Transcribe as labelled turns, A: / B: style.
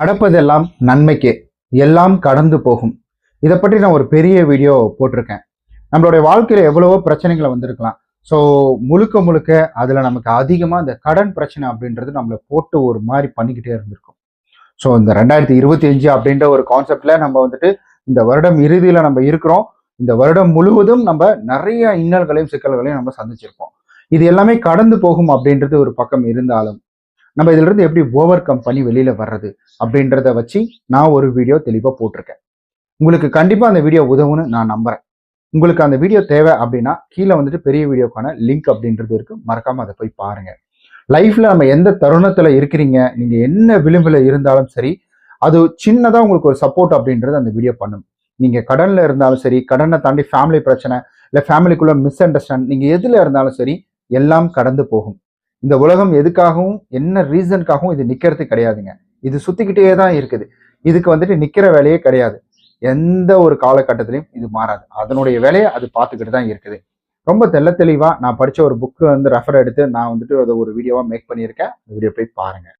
A: நடப்பதெல்லாம் நன்மைக்கே. எல்லாம் கடந்து போகும். இதை பற்றி நான் ஒரு பெரிய வீடியோ போட்டிருக்கேன். நம்மளுடைய வாழ்க்கையில் எவ்வளவோ பிரச்சனைகளை வந்திருக்கலாம். ஸோ முழுக்க முழுக்க அதில் நமக்கு அதிகமாக இந்த கடன் பிரச்சனை அப்படின்றது நம்மளை போட்டு ஒரு மாதிரி பண்ணிக்கிட்டே இருந்திருக்கும். ஸோ இந்த ரெண்டாயிரத்தி இருபத்தி அஞ்சு அப்படின்ற ஒரு கான்செப்டில் நம்ம வந்துட்டு இந்த வருடம் இறுதியில் நம்ம இருக்கிறோம். இந்த வருடம் முழுவதும் நம்ம நிறைய இன்னல்களையும் சிக்கல்களையும் நம்ம சந்திச்சிருப்போம். இது எல்லாமே கடந்து போகும் அப்படின்றது ஒரு பக்கம் இருந்தாலும் நம்ம இதுல இருந்து எப்படி ஓவர் கம் பண்ணி வெளியில வர்றது அப்படின்றத வச்சு நான் ஒரு வீடியோ தெளிவாக போட்டிருக்கேன். உங்களுக்கு கண்டிப்பாக அந்த வீடியோ உதவும்னு நான் நம்புறேன். உங்களுக்கு அந்த வீடியோ தேவை அப்படின்னா கீழே வந்துட்டு பெரிய வீடியோக்கான லிங்க் அப்படின்றது இருக்கு. மறக்காம அதை போய் பாருங்க. லைஃப்ல நம்ம எந்த தருணத்துல இருக்கிறீங்க நீங்க என்ன விளிம்புல இருந்தாலும் சரி அது சின்னதா உங்களுக்கு ஒரு சப்போர்ட் அப்படின்றது அந்த வீடியோ பண்ணும். நீங்க கடன்ல இருந்தாலும் சரி கடனை தாண்டி ஃபேமிலி பிரச்சனை இல்லை ஃபேமிலிக்குள்ள மிஸ் அண்டர்ஸ்டாண்ட் நீங்க எதுல இருந்தாலும் சரி எல்லாம் கடந்து போகும். இந்த உலகம் எதுக்காகவும் என்ன ரீசனுக்காகவும் இது நிற்கிறது கிடையாதுங்க. இது சுத்திக்கிட்டே தான் இருக்குது. இதுக்கு வந்துட்டு நிற்கிற வேலையே கிடையாது. எந்த ஒரு காலகட்டத்திலையும் இது மாறாது. அதனுடைய வேலையை அது பார்த்துக்கிட்டு தான் இருக்குது. ரொம்ப தெள்ள தெளிவாக நான் படித்த ஒரு புக்கு வந்து ரெஃபர் எடுத்து நான் வந்துட்டு அதை ஒரு வீடியோவாக மேக் பண்ணியிருக்கேன். அந்த வீடியோ போய் பாருங்கள்